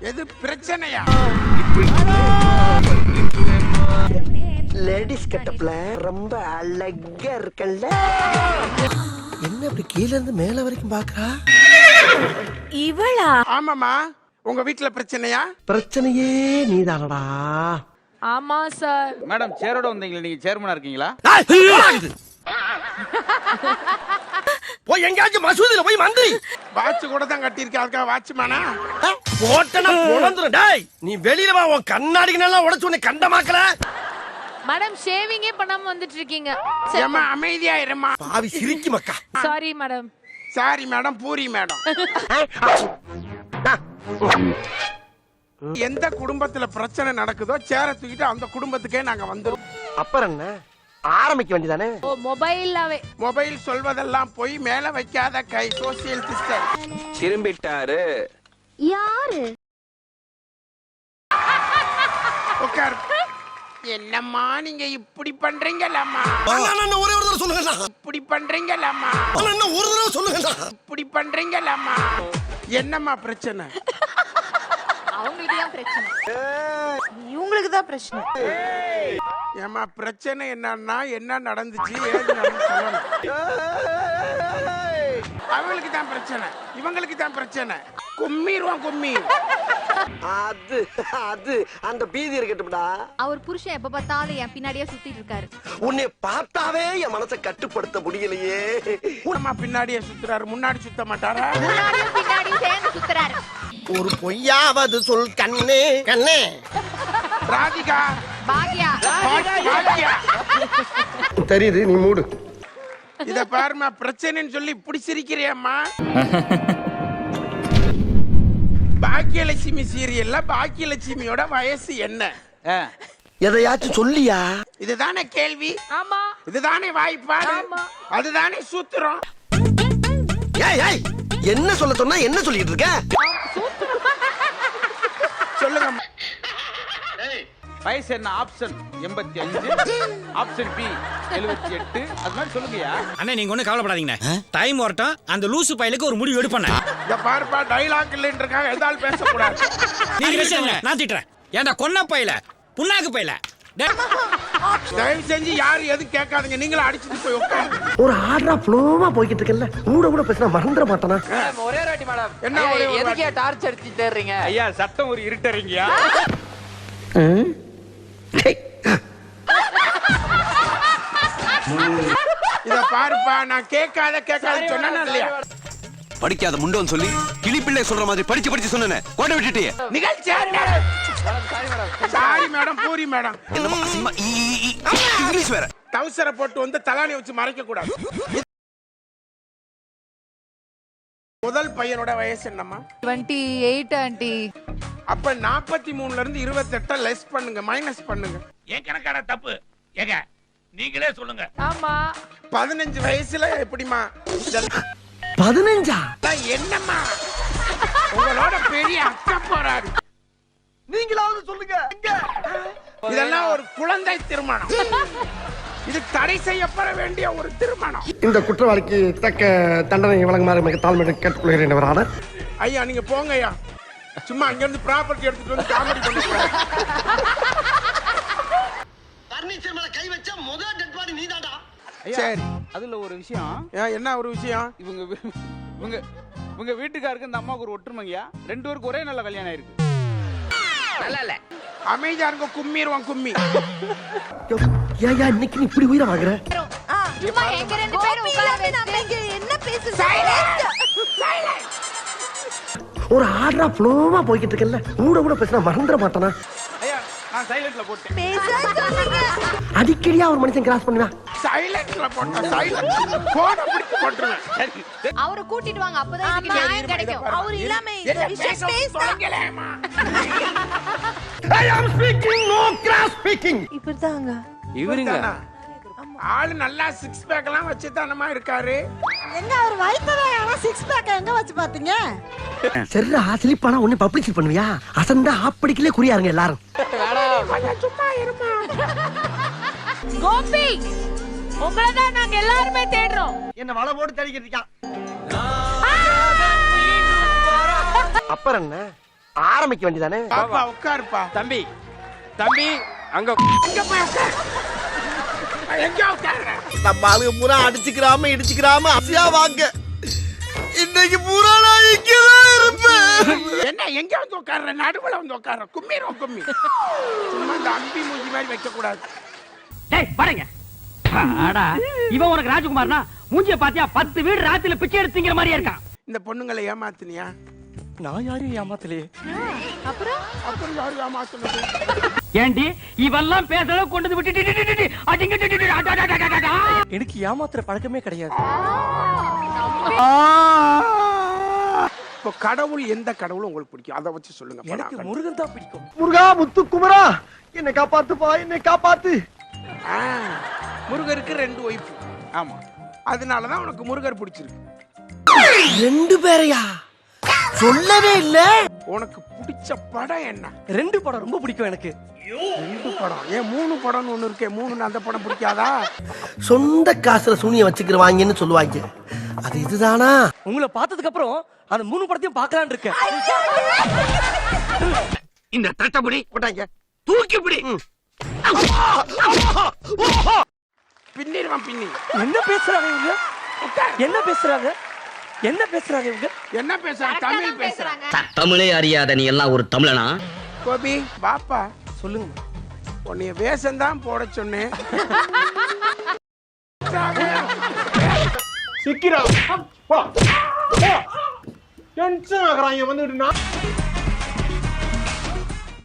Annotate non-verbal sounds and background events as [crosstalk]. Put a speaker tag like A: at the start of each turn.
A: எது பிரச்சனையா?
B: லேடிஸ் கட்டப்ல ரொம்ப அழகா இருக்கல்ல. என்ன இப்படி கீழ இருந்து மேல வரைக்கும் பாக்குறா?
C: இவளா?
A: ஆமாமா உங்க வீட்டுல பிரச்சனையா?
B: பிரச்சனையே நீதானடா.
C: ஆமா சார்.
D: மேடம் சேரோட வந்தீங்களா நீங்க சேர்மனா இருக்கீங்களா? [laughs] [laughs]
B: போய் எங்கேயாச்சும் மசூதியில போய் மந்திரி.
A: வாட்ச் கூட தான் கட்டியிருக்கேன். அதுக்காக வாட்ச்மானா?
B: போட்டனா பொழந்துரும் டேய் நீ வெளியில வா உன் கண்ணாடிக்கு நல்லா உடைச்சு உன்னை கண்டமாக்கல.
C: மேடம் ஷேவிங்கே பண்ணாம வந்துட்டு இருக்கீங்க
A: ஏமா அமைதியா இருமா
B: பாவி சிரிக்கு மக்கா.
C: Sorry madam
A: sorry madam puri madam [laughs] எந்த குடும்பத்துல பிரச்சனை நடக்குதோ சேர தூக்கிட்டு அந்த குடும்பத்துக்கே நாங்க வந்துரும்
B: அப்புறம் என்ன? ஆரம்பிக்க வேண்டியதானே?
C: ஓ மொபைல்லாவே.
A: மொபைல் சொல்வதெல்லாம் போய் மேல வைக்காத கை சோசியல் சிஸ்டம்
E: திரும்பிட்டாரு.
A: உட்கார் என்னம்மா நீங்க இப்படி பண்றீங்கல்லம்மா
B: ஒரே ஒரு தடவை சொல்லுங்க
A: இப்படி பண்றீங்கல்லம்மா
B: என்ன ஒரு தடவை சொல்லுங்க
A: இப்படி பண்றீங்கல்லம்மா என்னம்மா பிரச்சனை?
C: அவங்களுக்கு தான் பிரச்சனை. இவங்களுக்கு தான் பிரச்சனை.
A: ஏம்மா பிரச்சனை என்னன்னா என்ன நடந்துச்சு ஏது அவங்களுக்கு தான் பிரச்சனை. இவங்களுக்கு தான் பிரச்சனை. கும்மிடுவான் கும்மி.
B: அது அது அந்த பீதி இருக்கட்டும்டா.
F: அவர் புருஷன் எப்ப பார்த்தாலும் என் பின்னாடியே சுத்திட்டு இருக்காரு.
B: உன்னை பார்த்தாவே என் மனசை கட்டுப்படுத்த முடியலையே.
A: அம்மா பின்னாடியே சுத்துறாரு முன்னாடி சுத்த மாட்டாரா?
F: பின்னாடியும் சேர்ந்து சுத்துறாரு.
B: ஒரு பொய்யாவது சொல் கண்ணே. கண்ணே.
A: ராதிகா.
F: பாக்யா.
B: தெரியுது நீ மூடு.
A: இத பாருமா பிரச்சனைன்னு சொல்லி இப்படி சிரிக்கிறியம்மா பாக்கியலட்சுமி சீரியல்ல பாக்கியலட்சுமியோட வயசு என்ன?
B: எதையாச்சும் சொல்லியா?
A: இதுதானே கேள்வி.
C: ஆமா.
A: இதுதானே வாய்ப்பாடு. அதுதானே சூத்திரம்.
B: ஏய் ஏய் என்ன சொல்ல சொன்னா என்ன சொல்லிட்டு இருக்க?
A: சொல்லுங்க
D: வயசு என்ன? ஆப்ஷன் எண்பத்தி அஞ்சு ஆப்ஷன் பி எழுபத்தி எட்டு. அது மாதிரி சொல்லுங்கய்யா.
G: அண்ணா நீங்க ஒண்ணும் கவலைப்படாதீங்கண்ணே. டைம் வரட்டும். அந்த லூசு பயலுக்கு ஒரு முடிவு எடுப்பண்ணே.
A: இந்த பார்ப்பா டைலாக் இல்லைன்றக்காக எதால் பேசக்கூடாது.
G: நீங்க பேசுங்க. நான் திட்டுறேன். ஏன்டா கொன்ன பையல? புண்ணாக்கு பையல?
A: தயவு செஞ்சு யாரும் எதுவும் கேட்காதீங்க. நீங்களும் அடிச்சுட்டு போய் உட்காருங்க.
B: ஒரு ஆர்டரா ஃப்ளோவா போய்கிட்டு இருக்கல கூட கூட பேசினா மறந்துட மாட்டானா?
E: ஒரே வாட்டி மேடம்
A: என்ன
E: எதுக்கே? டார்ச் அடிச்சு தேடுறீங்க
D: ஐயா சட்டம் ஒரு இருட்டறீங்கயா
A: இத பாருப்பா நான் கேட்காத கேட்காத சொன்னா இல்லையா?
H: படிக்காத முண்டோன்னு சொல்லி கிளிப்பிள்ளை சொல்ற மாதிரி படிச்சு படிச்சு சொன்னேன். கோட்டை விட்டுட்டே
A: நிகழ்ச்சி sorry madam puri madam.
H: English வேற.
A: டவுசரை போட்டு வந்து தலானி வச்சு மறைக்க கூடாது. முதல் பையனோட வயசு என்னம்மா?
C: டுவெண்ட்டி எயிட் ஆண்டி
A: அப்ப நாற்பத்தி மூணுல இருந்து இருபத்தெட்ட லெஸ் பண்ணுங்க மைனஸ் பண்ணுங்க.
I: ஏன் கணக்கான தப்பு? ஏங்க நீங்களே சொல்லுங்க.
C: ஆமா.
A: பதினஞ்சு வயசுல எப்படிமா இதெல்லாம்
B: பதினஞ்சா
A: என்னம்மா? உங்களோட பெரிய அக்கா போறாரு.
B: நீங்களாவது சொல்லுங்க.
A: இதெல்லாம் ஒரு குழந்தை திருமணம். இது தடை செய்யப்பட வேண்டிய ஒரு திருமணம்.
B: இந்த குற்றவாளிக்கு தக்க தண்டனை வழங்குமாறு மிக தாழ்மையுடன் கேட்டுக்கொள்கிறேன்
A: ஐயா நீங்க போங்க ஐயா சும்மா அங்க இருந்து ப்ராப்பர்ட்டி எடுத்துட்டு வந்து காமெடி பண்ணக்கூடாது
B: பர்னிச்சர் மேல கை வச்ச முதல் டெட் பாடி நீதாடா
A: சரி.
D: அதுல ஒரு விஷயம்.
A: ஏன், என்ன ஒரு விஷயம்?
D: இவங்க இவங்க இவங்க வீட்டுக்காருக்கு இந்த அம்மாவுக்கு ஒரு ஒற்றுமைங்கயா ரெண்டு பேருக்கு ஒரே நல்ல கல்யாணம் ஆயிருக்கு.
A: அமைதியா இருங்க கும்மிடுவான் கும்மி.
B: ஏயா இன்னைக்கு நீ இப்படி உயிரை வாங்குற
F: சும்மா எங்க ரெண்டு பேரும் உட்கார வச்சு என்ன பேசுறீங்க
B: ஒரு ஆர்டரா ஃப்ளோவா போய்கிட்டு இருக்கல கூட கூட பேசினா மறந்துட மாட்டானா?
D: ஐயா நான் சைலண்ட்ல போட்டேன்.
B: அடிக்கடியா ஒரு மனுஷன் கிராஸ் பண்ணுவா
A: சைலண்ட்ல போட்டா சைலண்ட் போன பிடிச்சு போட்டுருவேன்.
F: அவரை கூட்டிட்டு வாங்க அப்பதான் இதுக்கு நியாயம் கிடைக்கும். அவர் இல்லாம.
B: I speaking no cross speaking
C: இப்படிதாங்க
E: இவருங்க?
A: ஆளு நல்லா சிக்ஸ் பேக் எல்லாம் வச்சு தானமா இருக்காரு?
J: எங்க அவர் வயித்துல ஆனா சிக்ஸ் பேக் எங்க வச்சு பாத்தீங்க?
B: சரிடா சிலிப்பானா ஒண்ணு பப்ளிசிட்டி பண்ணுவியா? அசந்தா ஆப்படிக்கலே குறியாருங்க எல்லாரும்.
C: கோபி உங்களை தான் நாங்க எல்லாருமே தேடுறோம்.
B: என்ன வலை போட்டு தடிக்கிறதுக்கா அப்புறம் என்ன? ஆரம்பிக்க வேண்டியதானே?
A: பாப்பா உட்காருப்பா.
G: தம்பி தம்பி அங்க
A: எங்க போய் உட்காரு. எங்க உட்காரு?
B: நம்ம ஆளுங்க பூரா அடிச்சுக்கிறாம இடிச்சுக்கிறாம அசியா வாங்க. இன்னைக்கு பூரா நான் இங்கதான் இருப்பேன்.
A: என்ன எங்க வந்து உட்கார்ற? நடுவுல வந்து உட்கார்ற? கும்மிரும் கும்மி. சும்மா இந்த அம்பி மூஞ்சி மாதிரி வைக்க கூடாது
I: டேய் பாருங்க. அடா இவன் உனக்கு ராஜகுமார்னா மூஞ்சிய பாத்தியா பத்து வீடு ராத்திரில பிச்சை எடுத்துங்கிற மாதிரியே இருக்கான்.
A: இந்த பொண்ணுங்களை ஏமாத்துனியா?
B: நான் யாரையும் ஏமாத்தலையே.
C: அப்புறம்?
A: அப்புறம் யாரு ஏமாத்துனது?
I: ஏண்டி? இவெல்லாம் பேச அளவுக்கு கொண்டு வந்து விட்டு அடிங்க
B: எனக்கு ஏமாத்துற பழக்கமே கிடையாது.
A: இப்போ கடவுள் எந்த கடவுள் உங்களுக்கு பிடிக்கும்? அதை வச்சு சொல்லுங்க கண்டு-
B: முருகன் தான் பிடிக்கும். முருகா முத்து குமரா என்னை காப்பாத்துப்பா என்னை காப்பாத்து.
A: ஆ, முருகருக்கு ரெண்டு ஒய்ஃப்
D: ஆமா.
A: அதனாலதான் உனக்கு முருகர் பிடிச்சிருக்கு.
B: ரெண்டு பேரையா? சொல்லவே இல்ல.
A: உனக்கு பிடிச்ச படம் என்ன?
B: ரெண்டு படம் ரொம்ப பிடிக்கும் எனக்கு.
A: ரெண்டு படம். ஏன் மூணு படம்னு ஒண்ணு இருக்கே. மூணு அந்த படம் பிடிக்காதா?
B: சொந்த காசுல சூனிய வச்சுக்கிறவாங்கன்னு சொல்லுவாங்க. அது இதுதானா? உங்களை பார்த்ததுக்கு அப்புறம் அந்த மூணு படத்தையும் பார்க்கலான்னு இருக்கேன்.
I: இந்த தட்டபுடி
B: போட்டாங்க.
I: தூக்கி பிடி
A: பின்னிடுவான் பின்னி.
B: என்ன பேசுறாங்க இவங்க. என்ன பேசுறாங்க? என்ன பேசுறாங்க இவங்க?
A: என்ன பேசுறாங்க? தமிழ் பேசுறாங்க.
E: தமிழே அறியாத நீ எல்லாம் ஒரு தமிழனா?
A: கோபி பாப்பா
B: சொல்லுங்க.
A: உன்னைய வேஷம் போட சொன்னேன். சிக்கிறா டென்ஷன் ஆகுறான் வந்துட்டு